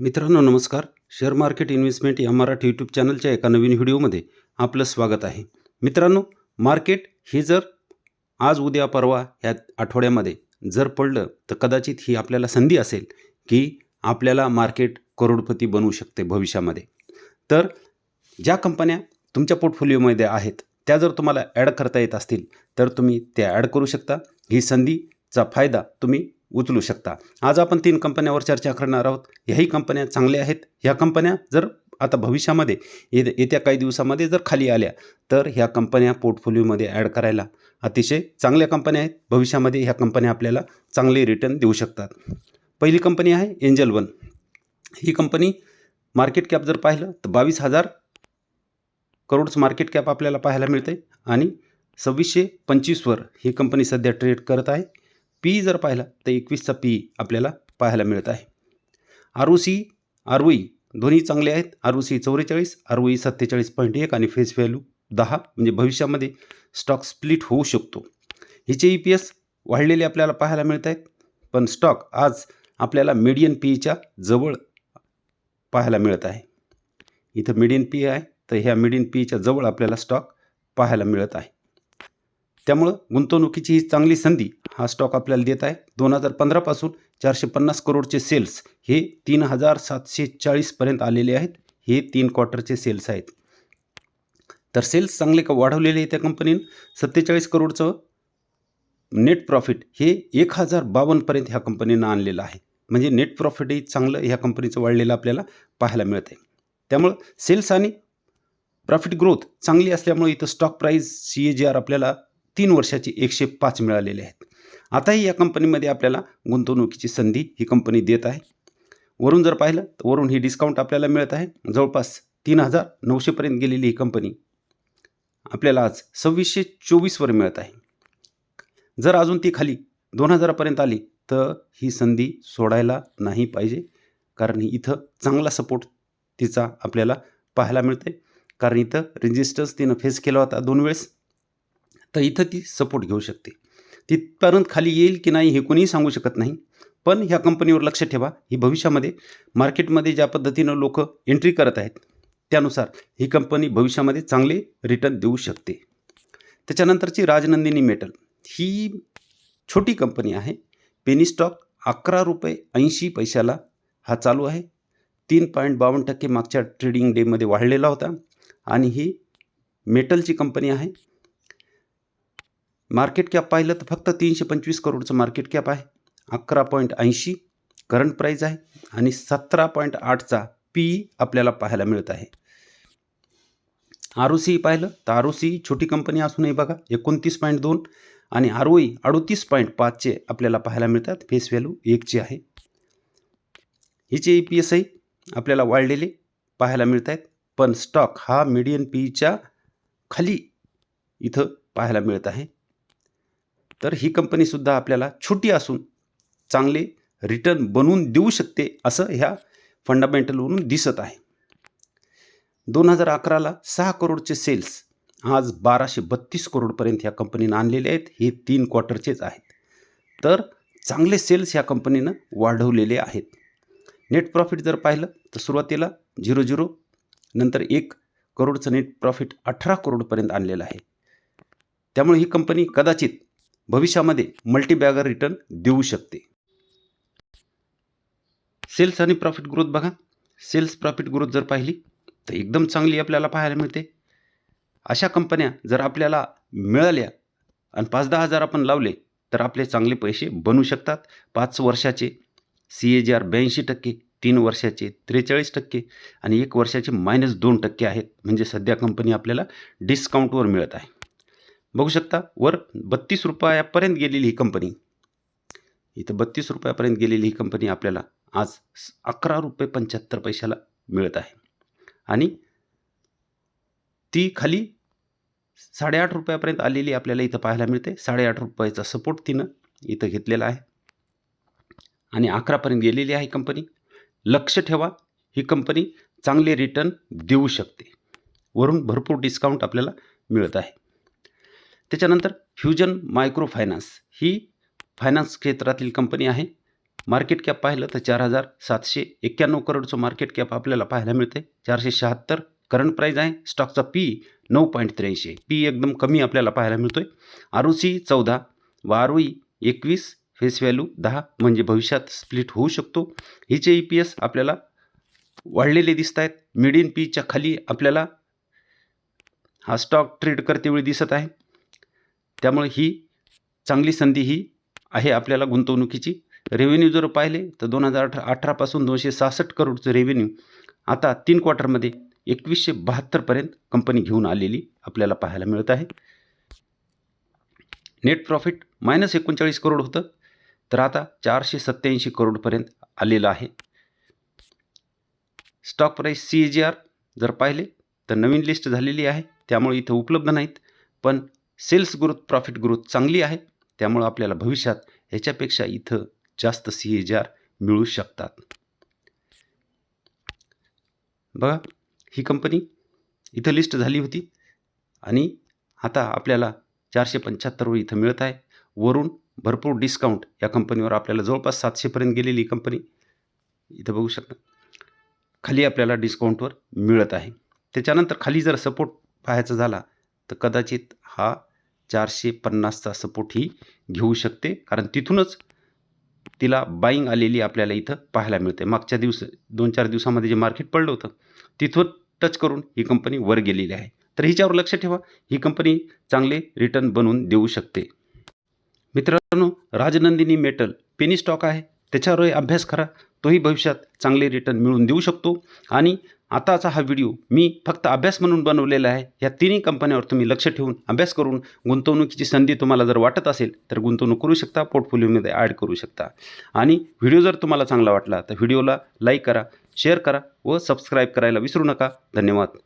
मित्रांनो नमस्कार. Share market investment या मराठी यूट्यूब चॅनलच्या एका नवीन व्हिडिओमध्ये आपलं स्वागत आहे. मित्रांनो मार्केट हे जर आज उद्या परवा ह्या आठवड्यामध्ये जर पडलं तर कदाचित ही आपल्याला संधी असेल की आपल्याला मार्केट करोडपती बनवू शकते भविष्यामध्ये. तर ज्या कंपन्या तुमच्या पोर्टफोलिओमध्ये आहेत त्या जर तुम्हाला ॲड करता येत असतील तर तुम्ही त्या ॲड करू शकता. ही संधीचा फायदा तुम्ही उचलू शकता. आज आपण तीन कंपन्यावर चर्चा करणार आहोत. ह्याही कंपन्या चांगल्या आहेत. ह्या कंपन्या जर आता भविष्यामध्ये ये येत्या काही दिवसामध्ये जर खाली आल्या तर ह्या कंपन्या पोर्टफोलिओमध्ये ॲड करायला अतिशय चांगल्या कंपन्या आहेत. भविष्यामध्ये ह्या कंपन्या आपल्याला चांगले रिटर्न देऊ शकतात. पहिली कंपनी आहे एंजल वन. ही कंपनी मार्केट कॅप जर पाहिलं तर बावीस हजार करोडच मार्केट कॅप आपल्याला पाहायला मिळते आणि सव्वीसशे पंचवीसवर ही कंपनी सध्या ट्रेड करत आहे. पी जर पाहिला तर एकवीसचा पी आपल्याला पाहायला मिळत आहे. R O C R O E दोन्ही चांगले आहेत. आर ओ सी चौवेचाळीस आर ओ ई सत्तेचाळीस पॉईंट एक आणि फेस व्हॅल्यू दहा म्हणजे भविष्यामध्ये स्टॉक स्प्लिट होऊ शकतो. हिचे ई पी एस वाढलेले आपल्याला पाहायला मिळत आहेत पण स्टॉक आज आपल्याला मीडियन पीच्या जवळ पाहायला मिळत आहे. इथं मीडियन पी आहे तर ह्या मीडियन पीच्या जवळ आपल्याला स्टॉक पाहायला मिळत आहे. त्यामुळं गुंतवणुकीची ही चांगली संधी हा स्टॉक आपल्याला देत आहे. दोन हजार पंधरापासून चारशे पन्नास करोडचे सेल्स हे तीन हजार सातशे चाळीसपर्यंत आलेले आहेत. हे तीन क्वार्टरचे सेल्स आहेत. तर सेल्स चांगले का वाढवलेले आहे त्या कंपनीनं सत्तेचाळीस करोडचं नेट प्रॉफिट हे एक हजार बावन्नपर्यंत ह्या कंपनीनं आणलेलं आहे. म्हणजे नेट प्रॉफिटही चांगलं ह्या कंपनीचं वाढलेलं आपल्याला पाहायला मिळत आहे त्यामुळं सेल्स आणि प्रॉफिट ग्रोथ चांगली असल्यामुळे इथं stock price C A G R आपल्याला तीन वर्षाची एकशे पाच मिळालेले आहेत. आताही या कंपनीमध्ये आपल्याला गुंतवणुकीची संधी ही कंपनी देत आहे. वरून जर पाहिलं तर वरून ही डिस्काउंट आपल्याला मिळत आहे. जवळपास तीन हजार नऊशेपर्यंत गेलेली ही कंपनी आपल्याला आज सव्वीसशे चोवीसवर मिळत आहे. जर अजून ती खाली दोन हजारापर्यंत आली तर ही संधी सोडायला नाही पाहिजे. कारण इथं चांगला सपोर्ट तिचा आपल्याला पाहायला मिळते कारण इथं रेजिस्टन्स तिनं फेस केला होता दोन वेळेस. तर इथं ती सपोर्ट घेऊ शकते. तिथपर्यंत खाली येईल की नाही हे कोणीही सांगू शकत नाही. पण ह्या कंपनीवर लक्ष ठेवा. ही भविष्यामध्ये मार्केटमध्ये ज्या पद्धतीनं लोक एंट्री करत आहेत त्यानुसार ही कंपनी भविष्यामध्ये चांगले रिटर्न देऊ शकते. त्याच्यानंतरची राजनंदिनी मेटल. ही छोटी कंपनी आहे. पेनी स्टॉक अकरा रुपये ऐंशी पैशाला हा चालू आहे. तीन पॉईंट बावन्न टक्के मागच्या ट्रेडिंग डेमध्ये वाढलेला होता. आणि ही मेटलची कंपनी आहे. मार्केट कॅप पाहिलं तर फक्त तीनशे पंचवीस करोडचं मार्केट कॅप आहे. अकरा पॉईंट ऐंशी करंट प्राईज आहे आणि सतरा पॉईंट आठचा पी आपल्याला पाहायला मिळत आहे. आर ओ सी पाहिलं तर आर ओ सी छोटी कंपनी असूनही बघा एकोणतीस पॉईंट दोन आणि आर ओ ई अडोतीस पॉईंट पाचचे आपल्याला पाहायला मिळतात. फेस व्हॅल्यू एकची आहे. हिचे ई पी एसही आपल्याला वाढलेले पाहायला मिळत आहेत पण स्टॉक हा मीडियन पीच्या खाली इथं पाहायला मिळत आहे. तर ही कंपनीसुद्धा आपल्याला छोटी असून चांगले रिटर्न बनवून देऊ शकते असं ह्या फंडामेंटलवरून दिसत आहे. दोन हजार अकराला सहा करोडचे सेल्स आज बाराशे बत्तीस करोडपर्यंत ह्या कंपनीनं आणलेले आहेत. हे तीन क्वार्टरचेच आहेत. तर चांगले सेल्स ह्या कंपनीनं वाढवलेले आहेत. नेट प्रॉफिट जर पाहिलं तर सुरुवातीला झिरो झिरो नंतर एक करोडचं नेट प्रॉफिट अठरा करोडपर्यंत आणलेलं आहे. त्यामुळे ही कंपनी कदाचित भविष्यामध्ये मल्टीबॅगर रिटर्न देऊ शकते. सेल्स आणि प्रॉफिट ग्रोथ बघा. सेल्स प्रॉफिट ग्रोथ जर पाहिली तर एकदम चांगली आपल्याला पाहायला मिळते. अशा कंपन्या जर आपल्याला मिळाल्या आणि पाच दहा हजार आपण लावले तर आपले चांगले पैसे बनू शकतात. पाच वर्षाचे सी ए जी आर ब्याऐंशी टक्के तीन वर्षाचे त्रेचाळीस टक्के आणि एक वर्षाचे मायनस दोन टक्के आहेत. म्हणजे सध्या कंपनी आपल्याला डिस्काउंटवर मिळत आहे. बघू शकता वर बत्तीस रुपयापर्यंत गेलेली ही कंपनी इथं बत्तीस रुपयापर्यंत गेलेली ही कंपनी आपल्याला आज अकरा रुपये पंच्याहत्तर पैशाला मिळत आहे. आणि ती खाली साडेआठ रुपयापर्यंत आलेली आपल्याला इथं पाहायला मिळते. साडेआठ रुपयाचा सपोर्ट तिनं इथं घेतलेला आहे. आणि अकरापर्यंत गेलेली आहे कंपनी लक्ष ठेवा ही कंपनी चांगले रिटर्न देऊ शकते. वरून भरपूर डिस्काउंट आपल्याला मिळत आहे. त्याच्यानंतर फ्युजन मायक्रो फायनान्स ही फायनान्स क्षेत्रातील कंपनी आहे. मार्केट कॅप पाहिलं तर चार हजार सातशे एक्क्याण्णव करोडचं मार्केट कॅप आपल्याला पाहायला मिळते. चारशे शहात्तर करंट प्राईज आहे. स्टॉकचा पी नऊ पॉईंट त्र्याऐंशी. पी एकदम कमी आपल्याला पाहायला मिळतो आहे आर ओ सी चौदा. व आर ओ ई एकवीस. फेस व्हॅल्यू दहा. म्हणजे भविष्यात स्प्लिट होऊ शकतो. हिचे ई पी एस आपल्याला वाढलेले दिसत आहेत मिडियन पीच्या खाली आपल्याला हा स्टॉक ट्रेड करतेवेळी दिसत आहे. त्यामुळे ही चांगली संधी ही आहे आपल्याला गुंतवणुकीची. रेव्हेन्यू जर पाहिले तर दोन हजार अठरा अठरापासून दोनशे सहासष्ट करोडचं रेव्हेन्यू आता तीन क्वार्टरमध्ये एकवीसशे बहात्तरपर्यंत कंपनी घेऊन आलेली आपल्याला पाहायला मिळत आहे. नेट प्रॉफिट मायनस एकोणचाळीस करोड होतं. तर आता चारशे सत्त्याऐंशी करोडपर्यंत आलेलं आहे. Stock price C A G R जर पाहिले तर नवीन लिस्ट झालेली आहे. त्यामुळे इथं उपलब्ध नाहीत. पण सेल्स ग्रोथ प्रॉफिट ग्रोथ चांगली आहे. त्यामुळं आपल्याला भविष्यात ह्याच्यापेक्षा इथं जास्त सी ए आर मिळू शकतात. बघा ही कंपनी इथं लिस्ट झाली होती आणि आता आपल्याला चारशे पंच्याहत्तरवर इथं मिळत आहे. वरून भरपूर डिस्काउंट या कंपनीवर आपल्याला जवळपास सातशेपर्यंत गेलेली कंपनी इथं बघू शकता. खाली आपल्याला डिस्काउंटवर मिळत आहे. त्याच्यानंतर खाली जर सपोर्ट पाहायचा झाला तर कदाचित हा चारशे पन्नासचा सपोर्ट ही घेऊ शकते. कारण तिथूनच तिला बाईंग आलेली आपल्याला इथं पाहायला मिळते. मागच्या दिवस दोन चार दिवसामध्ये जे मार्केट पडलं होतं तिथून टच करून ही कंपनी वर गेलेली आहे. तर हिच्यावर लक्ष ठेवा. ही कंपनी चांगले रिटर्न बनवून देऊ शकते. मित्रांनो राजनंदिनी मेटल पेनी स्टॉक आहे. त्याच्यावरही अभ्यास करा. तोही भविष्यात चांगले रिटर्न मिळवून देऊ शकतो. आणि आताचा हा व्हिडिओ मी फक्त अभ्यास म्हणून बनवलेला आहे. या तिन्ही कंपन्यावर तुम्ही लक्ष ठेवून अभ्यास करून गुंतवणुकीची संधी तुम्हाला जर वाटत असेल तर गुंतवणूक करू शकता पोर्टफोलिओमध्ये ॲड करू शकता. आणि व्हिडिओ जर तुम्हाला चांगला वाटला तर व्हिडिओला लाईक करा शेअर करा व सबस्क्राईब करायला विसरू नका. धन्यवाद.